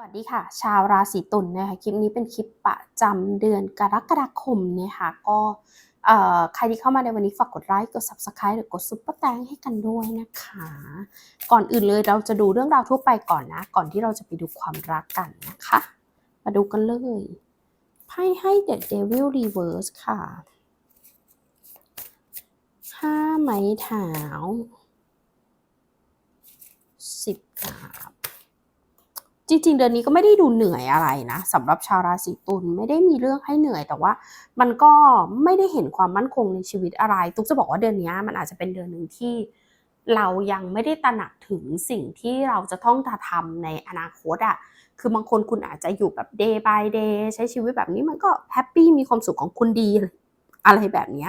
วัสดีค่ะ ชาวราศีตุลนะคะคลิปนี้เป็นคลิปประจำเดือนกรกฎาคมนะคะก็ใครที่เข้ามาในวันนี้ฝากกดไลค์กด subscribe หรือกดซุปเปอร์แตงให้กันด้วยนะคะ ก่อนอื่นเลยเราจะดูเรื่องราวทั่วไปก่อนนะ ก่อนที่เราจะไปดูความรักกันนะคะ มาดูกันเลยไพ่ให้ The Devil Reverse ค่ะห้าไม้เท้าสิบดาบ จริง ๆ เดือนนี้ก็ไม่ได้ดูเหนื่อยอะไรนะสำหรับชาวราศีตุลไม่ได้มีเรื่องให้เหนื่อย แต่ว่ามันก็ไม่ได้เห็นความมั่นคงในชีวิตอะไร ตุ๊กจะบอกว่าเดือนนี้มันอาจจะเป็นเดือนหนึ่งที่เรายังไม่ได้ตระหนักถึงสิ่งที่เราจะต้องทำในอนาคตอะ่ะ คือบางคนคุณอาจจะอยู่แบบ day by day ใช้ชีวิตแบบนี้มันก็แฮปปี้มีความสุขของคุณดีอะไรแบบนี้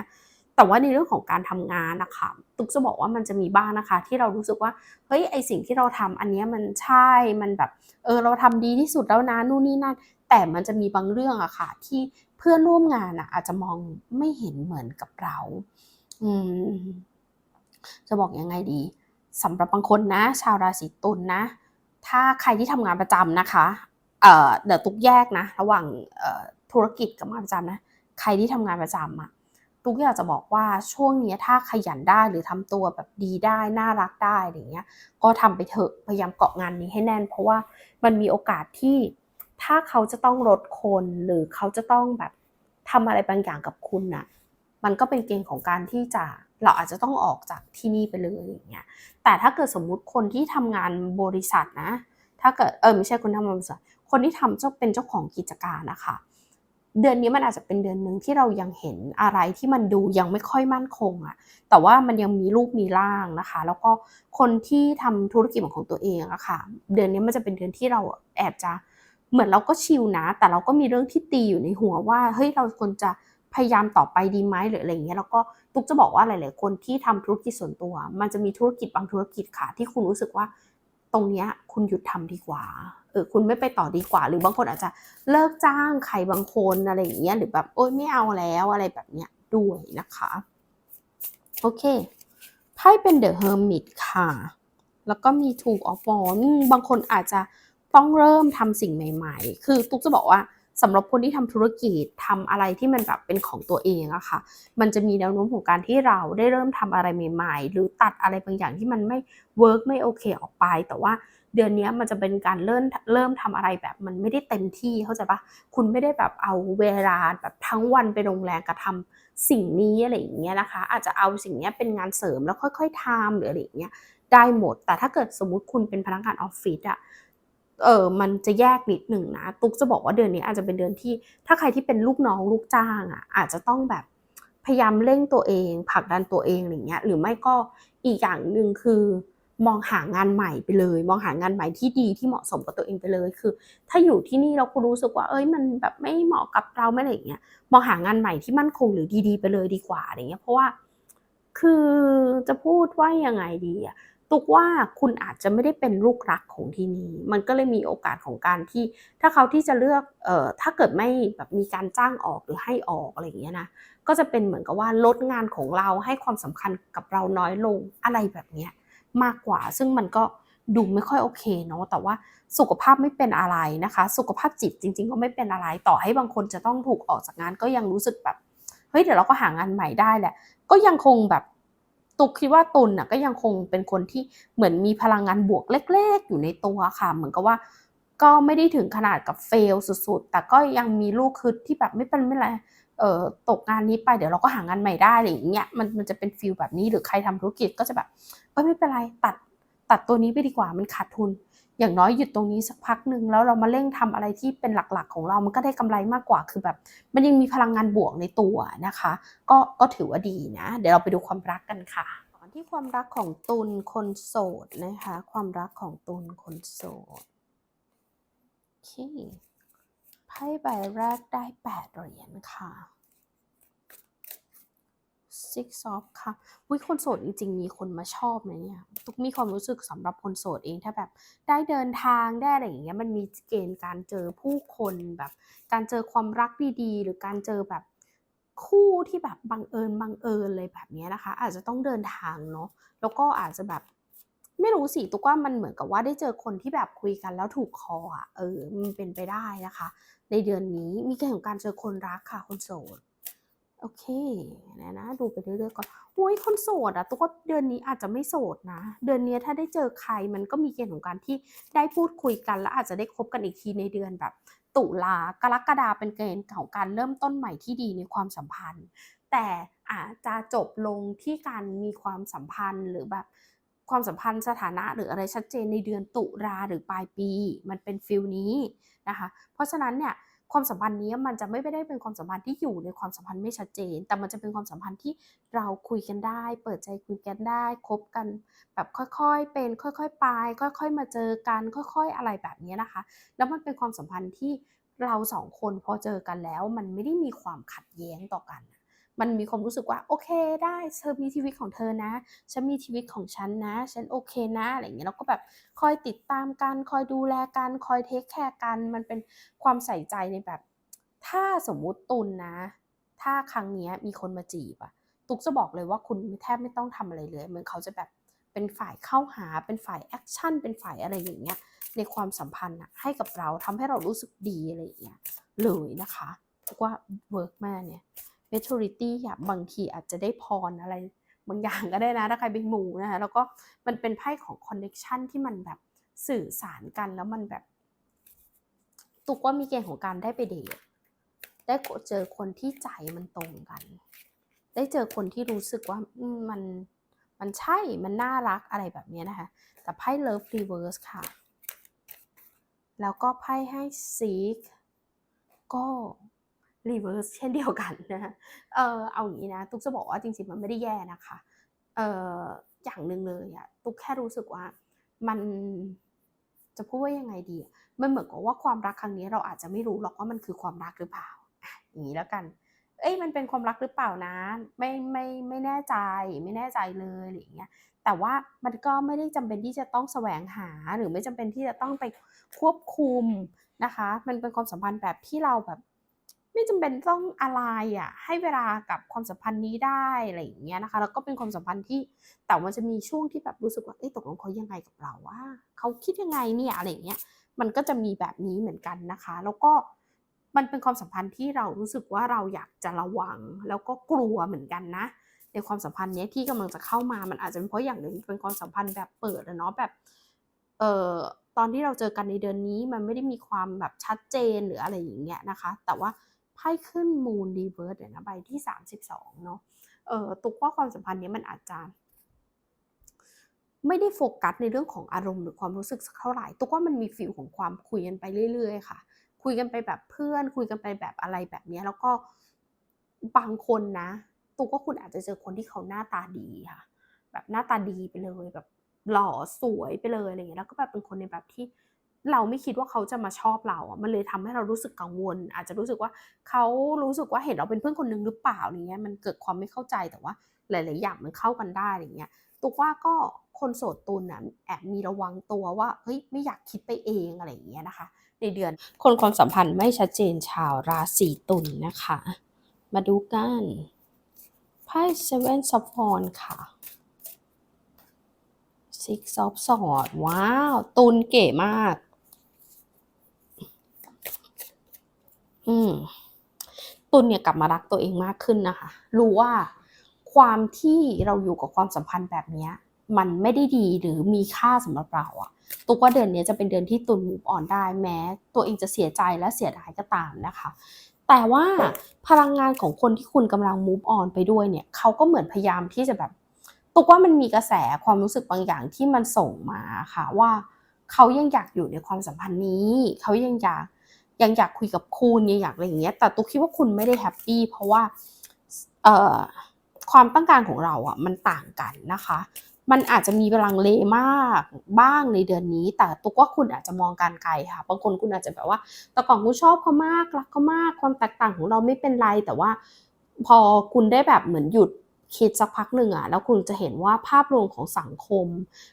แต่ว่าในเรื่องของการทำงานนะคะตุ๊กจะบอกว่ามันจะมีบ้างนะคะ ที่เรารู้สึกว่าเฮ้ยไอสิ่งที่เราทำอันนี้มันใช่มันแบบเออเราทำดีที่สุดแล้วนะนู่นนี่นั่น แต่มันจะมีบางเรื่องอะค่ะ ที่เพื่อนร่วมงานอะอาจจะมองไม่เห็นเหมือนกับเรา อืมจะบอกยังไงดีสำหรับบางคนนะ ชาวราศีตุลนะถ้าใครที่ทำงานประจำนะคะเอ่อเดี๋ยวตุกแยกนะ ระหว่างธุรกิจกับงานประจำนะ ใครที่ทำงานประจำอะ ตุกอยากจะบอกว่าช่วงนี้ถ้าขยันได้หรือทำตัวแบบดีได้น่ารักได้อะไรเงี้ย ก็ทำไปเถอะพยายามเกาะงานนี้ให้แน่น เพราะว่ามันมีโอกาสที่ถ้าเขาจะต้องลดคนหรือเขาจะต้องแบบทำอะไรบางอย่างกับคุณน่ะมันก็เป็นเกณฑ์ของการที่จะเราอาจจะต้องออกจากที่นี่ไปเลยอย่างเงี้ย แต่ถ้าเกิดสมมุติคนที่ทำงานบริษัทนะ ถ้าเกิดเออไม่ใช่คนทำงานบริษัท คนที่ทำเจ้าเป็นเจ้าของกิจการนะคะ เดือนนี้มันอาจจะเป็นเดือนหนึ่งที่เรายังเห็นอะไรที่มันดูยังไม่ค่อยมั่นคงอะแต่ว่ามันยังมีรูปมีร่างนะคะ แล้วก็คนที่ทำธุรกิจของตัวเองอะค่ะ เดือนนี้มันจะเป็นเดือนที่เราแอบจะเหมือนเราก็ชิลนะ แต่เราก็มีเรื่องที่ตีอยู่ในหัวว่าเฮ้ยเราควรจะพยายามต่อไปดีไหมหรืออะไรเงี้ยแล้วก็ตุกจะบอกว่าหลาย ๆ คนที่ทำธุรกิจส่วนตัว มันจะมีธุรกิจบางธุรกิจค่ะ ที่คุณรู้สึกว่าตรงเนี้ยคุณหยุดทำดีกว่า เออคุณไม่ไปต่อดีกว่า หรือบางคนอาจจะเลิกจ้างใครบางคนอะไรอย่างเงี้ยหรือแบบโอ๊ยไม่เอาแล้วอะไรแบบเนี้ยด้วยนะคะโอเคไพ่เป็นเดอะเฮอร์มิตค่ะ แล้วก็มีถูกออฟฟอนบางคนอาจจะต้องเริ่มทำสิ่งใหม่ ๆ คือตุ๊กจะบอกว่าสำหรับคนที่ทำธุรกิจทำอะไรที่มันแบบเป็นของตัวเองอะค่ะ มันจะมีแนวโน้มของการที่เราได้เริ่มทำอะไรใหม่ ๆ หรือตัดอะไรบางอย่างที่มันไม่เวิร์กไม่โอเคออกไป แต่ว่า เดือนนี้มันจะเป็นการเริ่มเริ่มทำอะไรแบบมันไม่ได้เต็มที่เข้าใจปะคุณไม่ได้แบบเอาเวลาแบบทั้งวันไปลงแรงกระทำสิ่งนี้อะไรอย่างเงี้ยนะคะ อาจจะเอาสิ่งนี้เป็นงานเสริมแล้วค่อยๆทำหรืออะไรอย่างเงี้ยได้หมด แต่ถ้าเกิดสมมุติคุณเป็นพนักงานออฟฟิศอะเออมันจะแยกนิดหนึ่งนะตุ๊กจะบอกว่าเดือนนี้อาจจะเป็นเดือนที่ ถ้าใครที่เป็นลูกน้องลูกจ้างอะอาจจะต้องแบบพยายามเร่งตัวเองผลักดันตัวเองอะไรเงี้ยหรือไม่ก็อีกอย่างหนึ่งคือ มองหางานใหม่ไปเลย มองหางานใหม่ที่ดีที่เหมาะสมกับตัวเองไปเลย คือ ถ้าอยู่ที่นี่เราคุณรู้สึกว่า เอ้ยมันแบบไม่เหมาะกับเราไม่อะไรอย่างเงี้ยมองหางานใหม่ที่มั่นคงหรือดี ๆ ไปเลยดีกว่าอะไรเงี้ยเพราะว่า คือจะพูดว่ายังไงดีอะตุกว่าคุณอาจจะไม่ได้เป็นลูกรักของที่นี่ มันก็เลยมีโอกาสของการที่ ถ้าเขาที่จะเลือก เอ่อ ถ้าเกิดไม่แบบมีการจ้างออกหรือให้ออกอะไรอย่างเงี้ยนะ ก็จะเป็นเหมือนกับว่าลดงานของเราให้ความสำคัญกับเราน้อยลงอะไรแบบเนี้ย มากกว่า ซึ่งมันก็ดูไม่ค่อยโอเคเนาะแต่ว่าสุขภาพไม่เป็นอะไรนะคะ สุขภาพจิตจริง ๆ ก็ไม่เป็นอะไร ต่อให้บางคนจะต้องถูกออกจากงานก็ยังรู้สึกแบบเฮ้ยเดี๋ยวเราก็หางานใหม่ได้แหละ ก็ยังคงแบบตุกคิดว่าตุลน่ะก็ยังคงเป็นคนที่เหมือนมีพลังงานบวกเล็ก ๆ อยู่ในตัวค่ะ เหมือนกับว่าก็ไม่ได้ถึงขนาดกับเฟลสุดๆ แต่ก็ยังมีลูกคือที่แบบไม่เป็นไม่ไร เอ่อตกงานนี้ไปเดี๋ยวเราก็หางานใหม่ได้อะไรอย่างเงี้ยมันมันจะเป็นฟีลแบบนี้หรือใครทำธุรกิจก็จะแบบเฮ้ยไม่เป็นไรตัดตัดตัวนี้ไปดีกว่ามันขาดทุน อย่างน้อยหยุดตรงนี้สักพักหนึ่งแล้วเรามาเร่งทำอะไรที่เป็นหลักๆ ของเรา มันก็ได้กำไรมากกว่าคือแบบ มันยังมีพลังงานบวกในตัวนะคะ ก็ก็ถือว่าดีนะ เดี๋ยวเราไปดูความรักกันค่ะอนที่ความรักของตุลคนโสดนะคะ ความรักของตุลคนโสดโอเค ไพ่ใบแรกได้แปดเหรียญค่ะ six of ค่ะวิคนโสดจริง ๆ มีคนมาชอบนะเนี่ยตุกมีความรู้สึกสำหรับคนโสดเองถ้าแบบ ได้เดินทางได้อะไรอย่างเงี้ยมันมีเกณฑ์การเจอผู้คนแบบ การเจอความรักดีๆ หรือการเจอแบบคู่ที่แบบบังเอิญบังเอิญเลยแบบเนี้ยนะคะ อาจจะต้องเดินทางเนาะแล้วก็อาจจะแบบ ไม่รู้สิตุกว่ามันเหมือนกับว่าได้เจอคนที่แบบคุยกันแล้วถูกคออะเออมันเป็นไปได้นะคะ ในเดือนนี้มีเกณฑ์ของการเจอคนรักค่ะคนโสดโอเคนะนะดูไปเรื่อยๆก่อนโอ้ยคนโสดอะตุ๊กว่าเดือนนี้อาจจะไม่โสดนะ เดือนนี้ถ้าได้เจอใครมันก็มีเกณฑ์ของการที่ได้พูดคุยกัน แล้วอาจจะได้คบกันอีกทีในเดือนแบบ ตุลากรกฎาเป็นเกณฑ์ของการเริ่มต้นใหม่ที่ดีในความสัมพันธ์ แต่อาจจะจบลงที่การมีความสัมพันธ์หรือแบบ ความสัมพันธ์สถานะหรืออะไรชัดเจนในเดือนตุลาหรือปลายปี มันเป็นฟิลนี้นะคะ เพราะฉะนั้นเนี่ยความสัมพันธ์นี้มันจะไม่ได้เป็นความสัมพันธ์ที่อยู่ในความสัมพันธ์ไม่ชัดเจน แต่มันจะเป็นความสัมพันธ์ที่เราคุยกันได้ เปิดใจคุยกันได้คบกัน แบบค่อยๆเป็น ค่อยๆไป ค่อยๆ มาเจอกัน ค่อย ๆ อะไรแบบนี้นะคะ แล้วมันเป็นความสัมพันธ์ที่เราสองคนพอเจอกันแล้ว มันไม่ได้มีความขัดแย้งต่อกัน มันมีความรู้สึกว่าโอเคได้เธอมีชีวิตของเธอนะ ฉันมีชีวิตของฉันนะ ฉันโอเคนะอะไรเงี้ยแล้วก็แบบคอยติดตามกันคอยดูแลกันคอยเทคแคร์กัน มันเป็นความใส่ใจในแบบ ถ้าสมมุติตุนนะ ถ้าครั้งนี้มีคนมาจีบอะตุกจะบอกเลยว่าคุณแทบไม่ต้องทำอะไรเลยเหมือนเขาจะแบบเป็นฝ่ายเข้าหาเป็นฝ่ายแอคชั่นเป็นฝ่ายอะไรอย่างเงี้ยในความสัมพันธ์อะให้กับเราทำให้เรารู้สึกดีอะไรอย่างเงี้ยเลยนะคะว่าเวิร์กมากเนี่ย maturity อะบางทีอาจจะได้พรอะไร บางอย่างก็ได้นะ ถ้าใครเป็นหมูนะคะแล้วก็มันเป็นไพ่ของ connection ที่มันแบบสื่อสารกันแล้วมันแบบ ตุกว่ามีเกณฑ์ของการได้ไปเดทได้เจอคนที่ใจมันตรงกัน ได้เจอคนที่รู้สึกว่ามมันมันใช่มันน่ารักอะไรแบบนี้นะคะ แต่ไพ่ love reverse ค่ะ แล้วก็ไพ่ให้ seek ก็ reverse เช่นเดียวกันนะเออเอาอย่างนี้นะ ตุ๊กจะบอกว่าจริงๆมันไม่ได้แย่นะคะเอออย่างหนึ่งเลยอะตุ๊กแค่รู้สึกว่ามันจะพูดว่ายังไงดีอะมันเหมือนกับว่าความรักครั้งนี้เราอาจจะไม่รู้หรอกว่ามันคือความรักหรือเปล่าอะอย่างนี้แล้วกัน เอ้ยมันเป็นความรักหรือเปล่านะไม่ไม่ไม่แน่ใจไม่แน่ใจเลยอะไรอย่างเงี้ยแต่ว่ามันก็ไม่ได้จำเป็นที่จะต้องแสวงหาหรือไม่จำเป็นที่จะต้องไปควบคุมนะคะ มันเป็นความสัมพันธ์แบบที่เราแบบ ไม่จำเป็นต้องอะไรอะให้เวลากับความสัมพันธ์นี้ได้อะไรอย่างเงี้ยนะคะ แล้วก็เป็นความสัมพันธ์ที่แต่มันจะมีช่วงที่แบบรู้สึกว่าเอ๊ะตกลงเขายังไงกับเราว่าเขาคิดยังไงเนี่ยอะไรอย่างเงี้ยมันก็จะมีแบบนี้เหมือนกันนะคะ แล้วก็มันเป็นความสัมพันธ์ที่เรารู้สึกว่าเราอยากจะระวัง แล้วก็กลัวเหมือนกันนะในความสัมพันธ์นี้ที่กำลังจะเข้ามามันอาจจะเป็นเพราะอย่างหนึ่งเป็นความสัมพันธ์แบบเปิดอะเนาะแบบเอ่อตอนที่เราเจอกันในเดือนนี้มันไม่ได้มีความแบบชัดเจนหรืออะไรอย่างเงี้ยนะคะ แต่ว่า ไพ่ขึ้นมูนรีเวิร์สเนี่ยนะใบที่ 32 เนาะเออตุกว่าความสัมพันธ์นี้มันอาจจะไม่ได้โฟกัสในเรื่องของอารมณ์หรือความรู้สึกสักเท่าไหร่ตุกว่ามันมีฟิลของความคุยกันไปเรื่อย ๆ ค่ะ คุยกันไปแบบเพื่อน คุยกันไปแบบอะไรแบบนี้แล้วก็บางคนนะตุกว่าคุณอาจจะเจอคนที่เขาหน้าตาดีค่ะ แบบหน้าตาดีไปเลยแบบหล่อสวยไปเลยอะไรเงี้ยแล้วก็แบบเป็นคนในแบบที่ เราไม่คิดว่าเขาจะมาชอบเราอะมันเลยทำให้เรารู้สึกกังวล อาจจะรู้สึกว่าเขารู้สึกว่าเห็นเราเป็นเพื่อนคนนึงหรือเปล่าอะไรเงี้ยมันเกิดความไม่เข้าใจแต่ว่าหลาย ๆ อย่างมันเข้ากันได้อะไรเงี้ยตุกว่าก็คนโสดตุนน่ะแอบมีระวังตัวว่าเฮ้ยไม่อยากคิดไปเองอะไรอย่างเงี้ยนะคะ ในเดือน คนความสัมพันธ์ไม่ชัดเจนชาวราศีตุลนะคะ มาดูกันไพ่ Seven of Wands ค่ะ Six of Swords ว้าว ตุลเก๋มาก อืมตุลเนี่ยกลับมารักตัวเองมากขึ้นนะคะ รู้ว่าความที่เราอยู่กับความสัมพันธ์แบบเนี้ยมันไม่ได้ดีหรือมีค่าสำหรับเราอะตุกว่าเดือนนี้จะเป็นเดือนที่ตุนมูฟออนได้แม้ ตัวเองจะเสียใจและเสียดายก็ตามนะคะ แต่ว่าพลังงานของคนที่คุณกำลังมูฟออนไปด้วยเนี่ยเขาก็เหมือนพยายามที่จะแบบตุกว่ามันมีกระแสความรู้สึกบางอย่างที่มันส่งมาค่ะว่าเขายังอยากอยู่ในความสัมพันธ์นี้เขายังอยาก ยังอยากคุยกับคุณยังอยากอะไรอย่างเงี้ย แต่ตุกคิดว่าคุณไม่ได้แฮปปี้เพราะว่าเอ่อความต้องการของเราอะมันต่างกันนะคะ มันอาจจะมีพลังเลมากบ้างในเดือนนี้ แต่ตุกว่าคุณอาจจะมองการไกลค่ะ บางคนคุณอาจจะแบบว่า แต่ก่อนคุณชอบเขามากรักเขามากความแตกต่างของเราไม่เป็นไรแต่ว่า พอคุณได้แบบเหมือนหยุดคิดสักพักหนึ่งอะแล้วคุณจะเห็นว่าภาพรวมของสังคม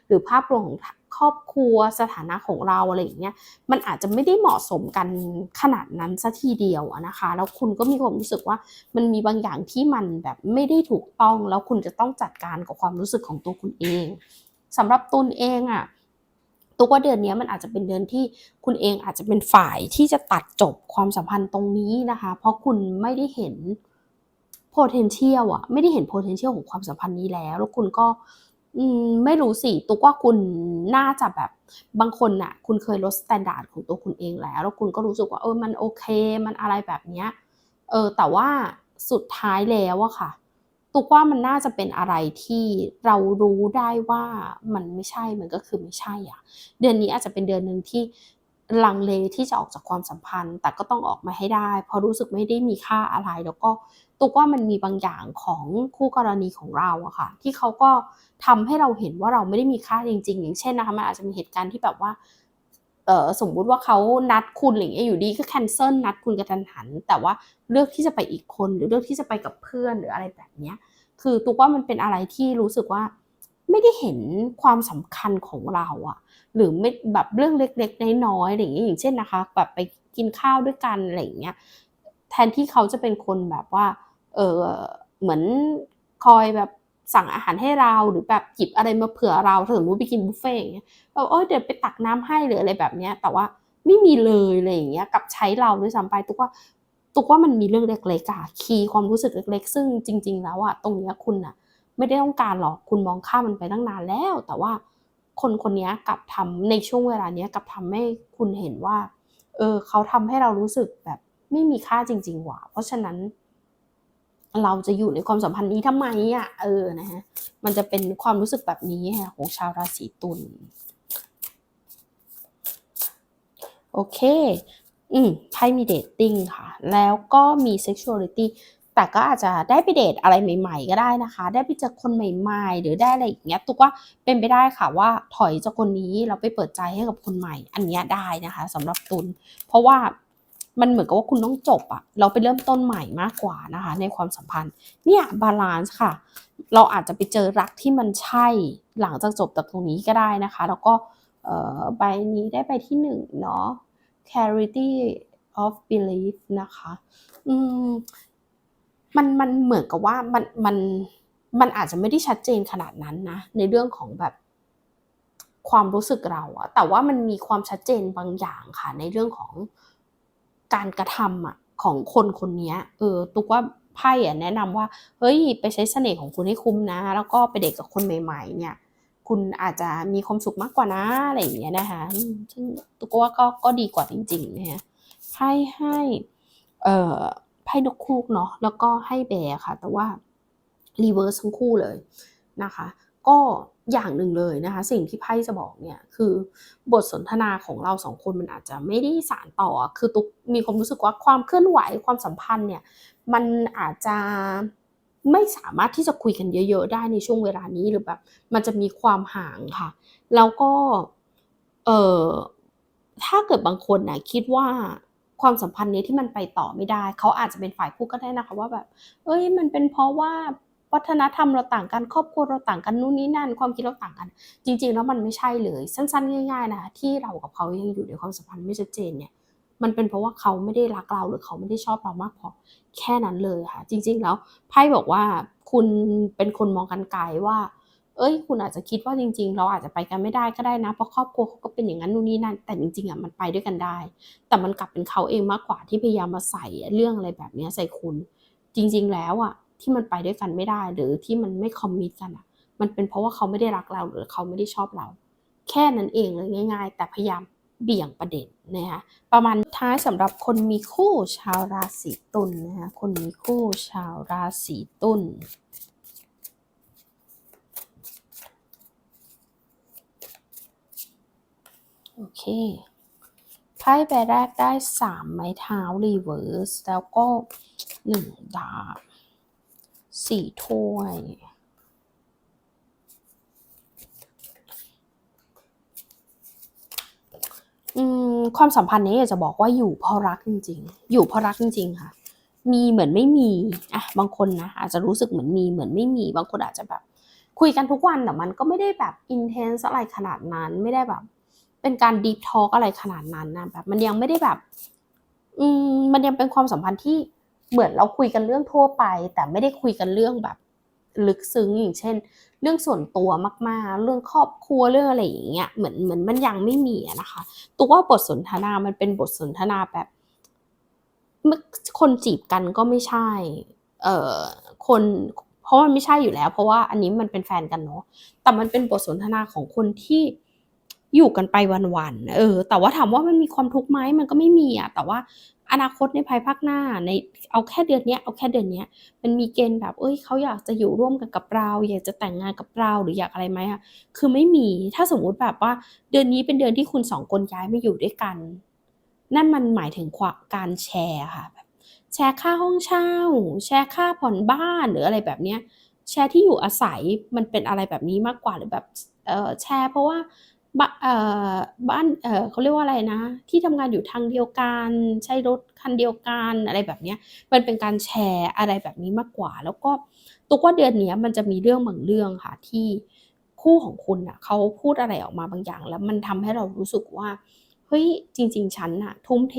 หรือภาพรวมของ ครอบครัวสถานะของเราอะไรอย่างเงี้ยมันอาจจะไม่ได้เหมาะสมกันขนาดนั้นซะทีเดียวนะคะ แล้วคุณก็มีความรู้สึกว่ามันมีบางอย่างที่มันแบบไม่ได้ถูกต้อง แล้วคุณจะต้องจัดการกับความรู้สึกของตัวคุณเองสำหรับตุลเองอะตุกว่าเดือนนี้มันอาจจะเป็นเดือนที่คุณเองอาจจะเป็นฝ่ายที่จะตัดจบความสัมพันธ์ตรงนี้นะคะ เพราะคุณไม่ได้เห็น potential อะไม่ได้เห็น potential ของความสัมพันธ์นี้แล้ว แล้วคุณก็ ไม่รู้สิตุกว่าคุณน่าจะแบบบางคนน่ะ คุณเคยลดสแตนดาร์ดของตัวคุณเองแล้ว แล้วคุณก็รู้สึกว่าเออมันโอเค มันอะไรแบบเนี้ยเออแต่ว่าสุดท้ายแล้วอะค่ะ ตุกว่ามันน่าจะเป็นอะไรที่เรารู้ได้ว่ามันไม่ใช่มันก็คือไม่ใช่อะเดือนนี้อาจจะเป็นเดือนหนึ่งที่ ลังเลที่จะออกจากความสัมพันธ์ แต่ก็ต้องออกมาให้ได้ เพราะรู้สึกไม่ได้มีค่าอะไร แล้วก็ตุกว่ามันมีบางอย่างของคู่กรณีของเราอะค่ะ ที่เขาก็ทำให้เราเห็นว่าเราไม่ได้มีค่าจริง ๆ อย่างเช่นนะคะมันอาจจะมีเหตุการณ์ที่แบบว่าเออสมมุติว่าเขานัดคุณหรือย่างอยู่ดีก็แคนเซิลนัดคุณกระทันหัน แต่ว่าเลือกที่จะไปอีกคนหรือเลือกที่จะไปกับเพื่อนหรืออะไรแบบเนี้ยคือตุกว่ามันเป็นอะไรที่รู้สึกว่า ไม่ได้เห็นความสำคัญของเราอะหรือไม่แบบเรื่องเล็กๆน้อยๆอะไรอย่างเงี้ยอย่างเช่นนะคะ แบบไปกินข้าวด้วยกันอะไรอย่างเงี้ยแทนที่เขาจะเป็นคนแบบว่าเออเหมือนคอยแบบสั่งอาหารให้เราหรือแบบหยิบอะไรมาเผื่อเราถ้าสมมติไปกินบุฟเฟ่ต์อย่างเงี้ยแบบเออเดี๋ยวไปตักน้ำให้หรืออะไรแบบเนี้ยแต่ว่าไม่มีเลยอะไรอย่างเงี้ยกับใช้เราด้วยซ้ำไปตุกว่าตุกว่ามันมีเรื่องเล็กๆอะคีย์ความรู้สึกเล็กๆ ซึ่งจริง ๆ แล้วอะตรงเนี้ยคุณอะ ไม่ได้ต้องการหรอกคุณมองข้ามมันไปตั้งนานแล้ว แต่ว่าคนคนนี้กลับทำในช่วงเวลาเนี้ยกลับทำให้คุณเห็นว่า เออเขาทำให้เรารู้สึกแบบไม่มีค่าจริงๆว่ะเพราะฉะนั้น เราจะอยู่ในความสัมพันธ์นี้ทำไมอะเออนะฮะมันจะเป็นความรู้สึกแบบนี้ค่ะของชาวราศีตุลโอเค อืมไพ่มีเดทติ้งค่ะ แล้วก็มีเซ็กชวลิตี้ แต่ก็อาจจะได้ไปเดทอะไรใหม่ ๆ ก็ได้นะคะ ได้ไปเจอคนใหม่ ๆ หรือได้อะไรอย่างเงี้ยตุกว่าเป็นไปได้ค่ะว่าถอยจากคนนี้เราไปเปิดใจให้กับคนใหม่ อันเนี้ยได้นะคะสำหรับตุลเพราะว่ามันเหมือนกับว่าคุณต้องจบอะเราไปเริ่มต้นใหม่มากกว่านะคะ ในความสัมพันธ์ เนี่ยบาลานซ์ค่ะ เราอาจจะไปเจอรักที่มันใช่หลังจากจบจากตรงนี้ก็ได้นะคะ แล้วก็ใบนี้ได้ไปที่หนึ่งเนาะ clarity of belief นะคะ อืม มันมันเหมือนกับว่ามันมันมันอาจจะไม่ได้ชัดเจนขนาดนั้นนะ ในเรื่องของแบบความรู้สึกเราอะแต่ว่ามันมีความชัดเจนบางอย่างค่ะ ในเรื่องของการกระทำอะของคนคนนี้เออตุกว่าไพ่อะแนะนำว่าเฮ้ยไปใช้เสน่ห์ของคุณให้คุ้มนะ แล้วก็ไปเด็กกับคนใหม่ ๆ เนี่ย คุณอาจจะมีความสุขมากกว่านะอะไรอย่างเงี้ยนะคะซึ่งตุกว่าก็ก็ดีกว่าจริงๆนะฮะไพ่ให้เอ่อ ไพ่นกคูกเนาะแล้วก็ให้แบร์ค่ะ แต่ว่ารีเวิร์สทั้งคู่เลยนะคะ ก็อย่างหนึ่งเลยนะคะ สิ่งที่ไพ่จะบอกเนี่ยคือบทสนทนาของเราสองคนมันอาจจะไม่ได้สารต่อ คือตุกมีความรู้สึกว่าความเคลื่อนไหวความสัมพันธ์เนี่ยมันอาจจะไม่สามารถที่จะคุยกันเยอะ ๆ ได้ในช่วงเวลานี้หรือแบบมันจะมีความห่างค่ะ แล้วก็เอ่อถ้าเกิดบางคนนะคิดว่า ความสัมพันธ์นี้ที่มันไปต่อไม่ได้ เขาอาจจะเป็นฝ่ายพูดก็ได้นะคะว่าแบบ เอ้ย มันเป็นเพราะว่าวัฒนธรรมเราต่างกันครอบครัวเราต่างกันนู่นนี่นั่น ความคิดเราต่างกัน จริง ๆ แล้วมันไม่ใช่เลยสั้นๆ ง่าย ๆ นะที่เรากับเขายังอยู่ในความสัมพันธ์ไม่ชัดเจนเนี่ยมันเป็นเพราะว่าเขาไม่ได้รักเราหรือเขาไม่ได้ชอบเรามากพอแค่นั้นเลยค่ะ จริง ๆ แล้วไพ่บอกว่าคุณเป็นคนมองกันไกลว่า เอ้ย คุณอาจจะคิดว่าจริง ๆ เราอาจจะไปกันไม่ได้ก็ได้นะเพราะครอบครัวเขาก็เป็นอย่างนั้นนู่นนี่นั่น แต่จริงๆอะมันไปด้วยกันได้ แต่มันกลับเป็นเขาเองมากกว่าที่พยายามมาใส่เรื่องอะไรแบบนี้ใส่คุณ จริง ๆ แล้วอะที่มันไปด้วยกันไม่ได้หรือที่มันไม่คอมมิตกันอะ มันเป็นเพราะว่าเขาไม่ได้รักเราหรือเขาไม่ได้ชอบเรา แค่นั้นเองเลยง่าย ๆ แต่พยายามเบี่ยงประเด็นนะคะประมาณท้ายสำหรับคนมีคู่ชาวราศีตุลนะคะคนมีคู่ชาวราศีตุล โอเคไพ่ใบแรกได้สามไม้เท้ารีเวิร์สแล้วก็หนึ่งดาบสี่ถ้วยความสัมพันธ์นี้อยากจะบอกว่าอยู่เพราะรักจริง ๆ อยู่เพราะรักจริง ๆ ค่ะ มีเหมือนไม่มีอะบางคนนะอาจจะรู้สึกเหมือนมีเหมือนไม่มี บางคนอาจจะแบบ คุยกันทุกวันแต่มันก็ไม่ได้แบบอินเทนส์อะไรขนาดนั้นไม่ได้แบบ เป็นการดีฟทอล์กอะไรขนาดนั้นนะแบบมันยังไม่ได้แบบ อืมมันยังเป็นความสัมพันธ์ที่เหมือนเราคุยกันเรื่องทั่วไป แต่ไม่ได้คุยกันเรื่องแบบ ลึกซึ้งอย่างเช่น เรื่องส่วนตัวมากๆ เรื่องครอบครัวเรื่องอะไรอย่างเงี้ยเหมือนเหมือนมันยังไม่มีนะคะ ตัวว่าบทสนทนามันเป็นบทสนทนาแบบคนจีบกันก็ไม่ใช่ เอ่อคนเพราะมันไม่ใช่อยู่แล้ว เพราะว่าอันนี้มันเป็นแฟนกันเนาะแต่มันเป็นบทสนทนาของคนที่ อยู่กันไปวันๆเออ แต่ว่าถามว่ามันมีความทุกข์ไหมมันก็ไม่มีอะแต่ว่าอนาคตในภายภาคหน้าในเอาแค่เดือนเนี้ยเอาแค่เดือนเนี้ยมันมีเกณฑ์แบบเอ้ยเขาอยากจะอยู่ร่วมกันกับเรา อยากจะแต่งงานกับเราหรืออยากอะไรไหมอะคือไม่มีถ้าสมมุติแบบว่า เดือนนี้เป็นเดือนที่คุณสองคนย้ายมาอยู่ด้วยกัน นั่นมันหมายถึงความการแชร์ค่ะแบบแชร์ค่าห้องเช่า แชร์ค่าผ่อนบ้านหรืออะไรแบบเนี้ยแชร์ที่อยู่อาศัยมันเป็นอะไรแบบนี้มากกว่าหรือแบบเออแชร์เพราะว่า บ้านเอ่อบ้านเเขาเรียกว่าอะไรนะ ที่ทำงานอยู่ทางเดียวกันใช้รถคันเดียวกันอะไรแบบนี้มันเป็นการแชร์อะไรแบบนี้มากกว่า แล้วก็ตุกว่าเดือนนี้มันจะมีเรื่องบางเรื่องค่ะที่คู่ของคุณอะเขาพูดอะไรออกมาบางอย่าง แล้วมันทำให้เรารู้สึกว่าเฮ้ยจริง ๆ ฉันอะทุ่มเท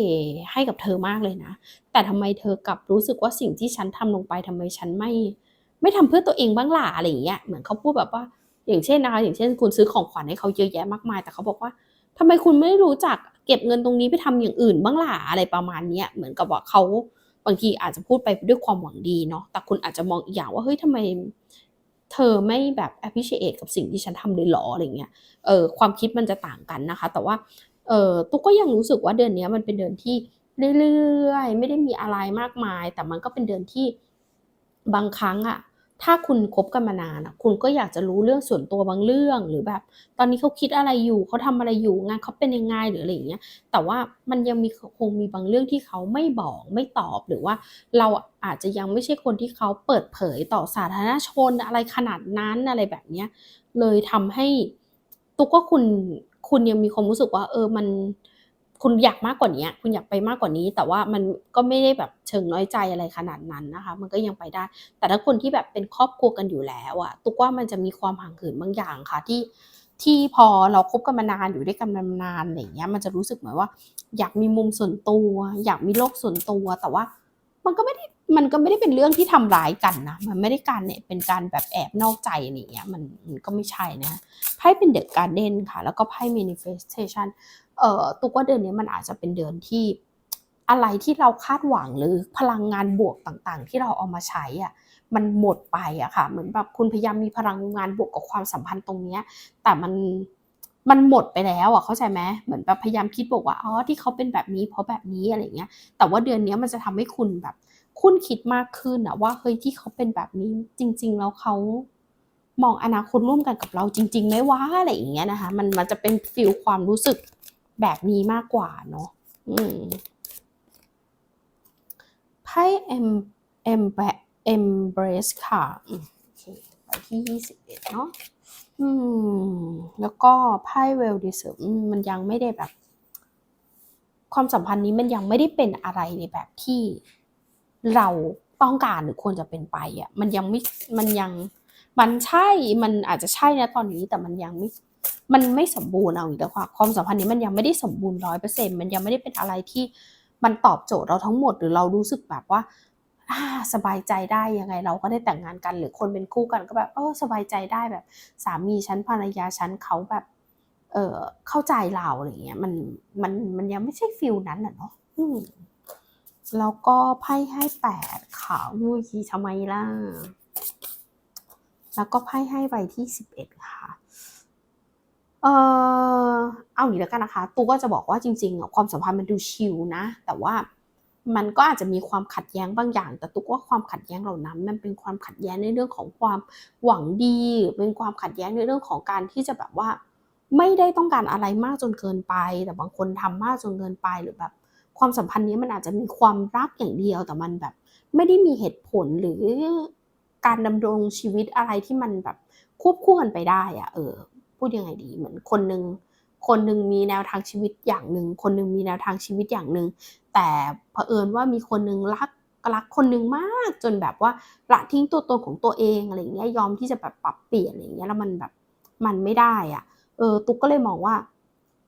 ให้กับเธอมากเลยนะ แต่ทำไมเธอกลับรู้สึกว่าสิ่งที่ฉันทำลงไปทำไมฉันไม่ ไม่ทำเพื่อตัวเองบ้างล่ะอะไรอย่างเงี้ยเหมือนเขาพูดแบบว่า อย่างเช่นนะคะ อย่างเช่น คุณซื้อของขวัญให้เขาเยอะแยะมากมาย แต่เขาบอกว่าทำไมคุณไม่รู้จักเก็บเงินตรงนี้ไปทำอย่างอื่นบ้างล่ะอะไรประมาณเนี้ยเหมือนกับว่าเขาบางทีอาจจะพูดไปด้วยความหวังดีเนาะแต่คุณอาจจะมองอีกอย่างว่าเฮ้ยทำไมเธอไม่แบบ appreciate กับสิ่งที่ฉันทำเลยหรออะไรเงี้ยเออความคิดมันจะต่างกันนะคะ แต่ว่าเออตุ๊กก็ยังรู้สึกว่าเดือนนี้มันเป็นเดือนที่เรื่อยๆ ไม่ได้มีอะไรมากมาย แต่มันก็เป็นเดือนที่บางครั้งอะ ถ้าคุณคบกันมานานอะคุณก็อยากจะรู้เรื่องส่วนตัวบางเรื่องหรือแบบ ตอนนี้เขาคิดอะไรอยู่เขาทำอะไรอยู่งานเขาเป็นยังไงหรืออะไรอย่างเงี้ยแต่ว่ามันยังมีคงมีบางเรื่องที่เขาไม่บอกไม่ตอบหรือว่า เราอาจจะยังไม่ใช่คนที่เขาเปิดเผยต่อสาธารณชนอะไรขนาดนั้นอะไรแบบเนี้ยเลยทำให้ตุ๊กว่าคุณคุณยังมีความรู้สึกว่า เออมัน คุณอยากมากกว่านี้ คุณอยากไปมากกว่านี้ แต่ว่ามันก็ไม่ได้แบบเชิงน้อยใจอะไรขนาดนั้นนะคะ มันก็ยังไปได้ แต่ถ้าคนที่แบบเป็นครอบครัวกันอยู่แล้วอะตุกว่ามันจะมีความห่างเหินบางอย่างค่ะที่ที่พอเราคบกันมานานอยู่ด้วยกันมานานอะไรเงี้ยมันจะรู้สึกเหมือนว่า อยากมีมุมส่วนตัว อยากมีโลกส่วนตัวแต่ว่า มันก็ไม่ได้มันก็ไม่ได้เป็นเรื่องที่ทำร้ายกันนะมันไม่ได้การเนี่ยเป็นการแบบแอบนอกใจอะไรเงี้ยมันมันก็ไม่ใช่นะไพ่เป็นเดอะการ์เด้นค่ะ แล้วก็ไพ่ manifestation เอ่อตุกว่าเดือนนี้มันอาจจะเป็นเดือนที่อะไรที่เราคาดหวังหรือพลังงานบวกต่างๆ ที่เราเอามาใช้อะมันหมดไปอะค่ะ เหมือนแบบคุณพยายามมีพลังงานบวกกับความสัมพันธ์ตรงเนี้ย แต่มันมันหมดไปแล้วอะเข้าใจไหมเหมือนแบบพยายามคิดบอกว่าอ๋อที่เขาเป็นแบบนี้เพราะแบบนี้อะไรเงี้ย แต่ว่าเดือนนี้มันจะทำให้คุณแบบ คุณคิดมากขึ้นอะว่าเฮ้ยที่เขาเป็นแบบนี้จริง ๆ แล้วเขามองอนาคตร่วมกันกับเราจริงๆไหมวะอะไรอย่างเงี้ยนะคะ มันมันจะเป็นฟิลความรู้สึก แบบนี้มากกว่าเนาะไพ่เอ็มเอ็มแบเอ็มเบรสค่ะโอเคไปที่ยี่สิบเอ็ดเนาะอืม แล้วก็ไพ่เวลดิเซอร์มันยังไม่ได้แบบ ความสัมพันธ์นี้มันยังไม่ได้เป็นอะไรในแบบที่เราต้องการหรือควรจะเป็นไปอะ มันยังไม่ มันยัง มันใช่ มันอาจจะใช่นะตอนนี้แต่มันยังไม่ มันไม่สมบูรณ์เอาอีกแล้วค่ะความสัมพันธ์นี้มันยังไม่ได้สมบูรณ์ร้อยเปอร์เซ็นมันยังไม่ได้เป็นอะไรที่มันตอบโจทย์เราทั้งหมดหรือเรารู้สึกแบบว่าสบายใจได้ยังไงเราก็ได้แต่งงานกันหรือคนเป็นคู่กันก็แบบเออสบายใจได้แบบ สามีฉันภรรยาฉันเขาแบบ เออเข้าใจเราอะไรเงี้ยมันมันมันยังไม่ใช่ฟิลนั้นอะเนาะแล้วก็ไพ่ให้แปดขาวยุยทำไมล่ะ แล้วก็ไพ่ให้ใบที่สิบเอ็ดค่ะ เออเอาอย่างนี้แล้วกันนะคะตูก็จะบอกว่าจริงๆความสัมพันธ์มันดูชิลนะ แต่ว่ามันก็อาจจะมีความขัดแย้งบางอย่าง แต่ตุกว่าความขัดแย้งเหล่านั้น มันเป็นความขัดแย้งในเรื่องของความหวังดีเป็นความขัดแย้งในเรื่องของการที่จะแบบว่า ไม่ได้ต้องการอะไรมากจนเกินไป แต่บางคนทำมากจนเกินไปหรือแบบ ความสัมพันธ์นี้มันอาจจะมีความรักอย่างเดียว แต่มันแบบ ไม่ได้มีเหตุผลหรือการดำรงชีวิตอะไรที่มันแบบควบคู่กันไปได้อะเออ พูดยังไงดีเหมือนคนหนึ่งคนหนึ่งมีแนวทางชีวิตอย่างหนึ่งคนหนึ่งมีแนวทางชีวิตอย่างหนึ่งแต่เผอิญว่ามีคนหนึ่งรักรักคนหนึ่งมากจนแบบว่าละทิ้งตัวตนของตัวเองอะไรเงี้ยยอมที่จะแบบปรับเปลี่ยนอะไรเงี้ยแล้วมันแบบมันไม่ได้อะเออตุ๊กก็เลยมองว่า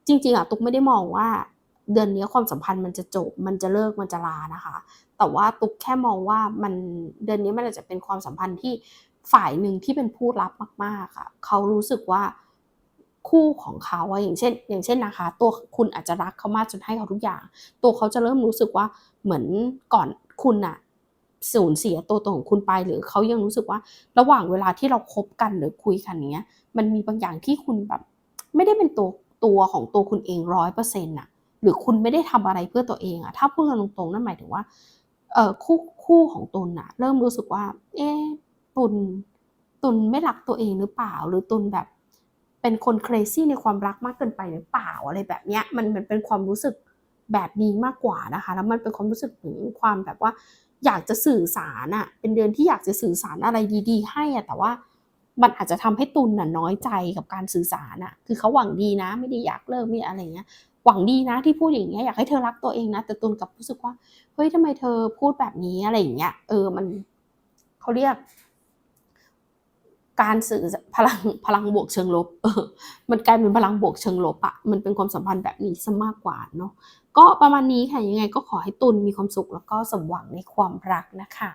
จริง ๆอะตุ๊กไม่ได้มองว่า เดือนนี้ความสัมพันธ์มันจะจบ มันจะเลิกมันจะลานะคะ แต่ว่าตุ๊กแค่มองว่ามันเดือนนี้มันอาจจะเป็นความสัมพันธ์ที่ฝ่ายหนึ่งที่เป็นผู้รับมากๆอะเขารู้สึกว่า คู่ของเขาอะอย่างเช่น อย่างเช่นนะคะ ตัวคุณอาจจะรักเขามากจนให้เขาทุกอย่าง ตัวเขาจะเริ่มรู้สึกว่าเหมือนก่อนคุณอะสูญเสียตัวตนของคุณไปหรือเขายังรู้สึกว่า ระหว่างเวลาที่เราคบกันหรือคุยกันเนี้ย มันมีบางอย่างที่คุณแบบ ไม่ได้เป็นตัวตัวของตัวคุณเองร้อยเปอร์เซ็นต์อะหรือคุณไม่ได้ทำอะไรเพื่อตัวเองอะถ้าพูดกันตรงๆนั่นหมายถึงว่าเออคู่คู่ของตุนอะเริ่มรู้สึกว่า เอ๊ตุนตุนไม่รักตัวเองหรือเปล่า หรือตุนแบบ เป็นคน crazy ในความรักมากเกินไปหรือเปล่าอะไรแบบเนี้ยมันมันเป็นความรู้สึกแบบนี้มากกว่านะคะ แล้วมันเป็นความรู้สึกถึงความแบบว่า อยากจะสื่อสารอะเป็นเดือนที่อยากจะสื่อสารอะไรดี ๆ ให้อะแต่ว่ามันอาจจะทำให้ตุนน่ะน้อยใจกับการสื่อสารอะคือเขาหวังดีนะ ไม่ได้อยากเลิกไม่อะไรเงี้ยหวังดีนะที่พูดอย่างเงี้ยอยากให้เธอรักตัวเองนะ แต่ตุนกับรู้สึกว่าเฮ้ยทำไมเธอพูดแบบนี้อะไรอย่างเงี้ยเออมันเขาเรียก การสื่อพลังพลังบวกเชิงลบเออมันกลายเป็นพลังบวกเชิงลบอะมันเป็นความสัมพันธ์แบบนี้ซะมากกว่าเนาะก็ประมาณนี้ค่ะยังไงก็ขอให้ตุนมีความสุขแล้วก็สมหวังในความรักนะคะ